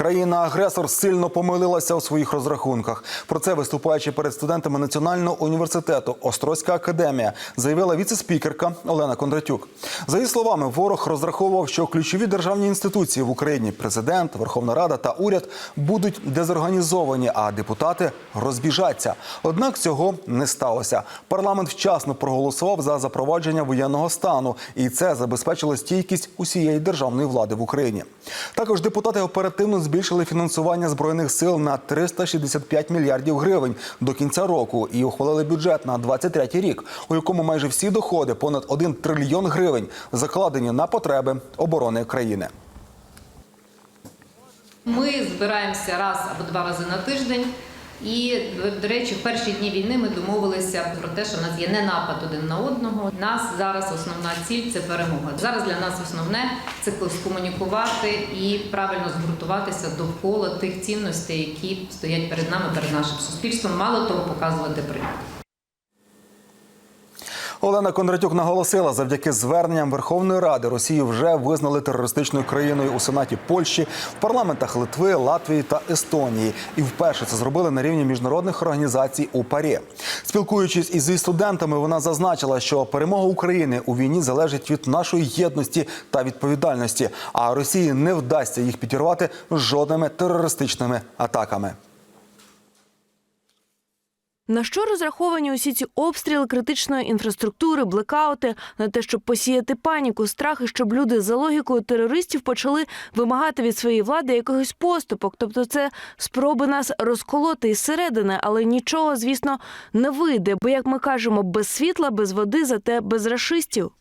Країна-агресор сильно помилилася у своїх розрахунках. Про це виступаючи перед студентами Національного університету Острозька академія, заявила віце-спікерка Олена Кондратюк. За її словами, ворог розраховував, що ключові державні інституції в Україні президент, Верховна Рада та уряд будуть дезорганізовані, а депутати розбіжаться. Однак цього не сталося. Парламент вчасно проголосував за запровадження воєнного стану, і це забезпечило стійкість усієї державної влади в Україні. Також депутати оперативно збільшили фінансування збройних сил на 365 мільярдів гривень до кінця року і ухвалили бюджет на 23 рік, у якому майже всі доходи понад 1 трильйон гривень закладені на потреби оборони країни. Ми збираємося раз або два рази на тиждень. І, до речі, в перші дні війни ми домовилися про те, що в нас є не напад один на одного. Нас зараз основна ціль це перемога. Зараз для нас основне це скомунікувати і правильно згуртуватися довкола тих цінностей, які стоять перед нами, перед нашим суспільством. Мало того, показувати приклад. Олена Кондратюк наголосила, завдяки зверненням Верховної Ради Росію вже визнали терористичною країною у Сенаті Польщі, в парламентах Литви, Латвії та Естонії. І вперше це зробили на рівні міжнародних організацій у ПАРі. Спілкуючись із студентами, вона зазначила, що перемога України у війні залежить від нашої єдності та відповідальності. А Росії не вдасться їх підірвати жодними терористичними атаками. На що розраховані усі ці обстріли критичної інфраструктури, блекаути на те, щоб посіяти паніку, страх і щоб люди за логікою терористів почали вимагати від своєї влади якихось поступок. Тобто, це спроби нас розколоти із середини, але нічого, звісно, не вийде. Бо, як ми кажемо, без світла, без води, зате без рашистів.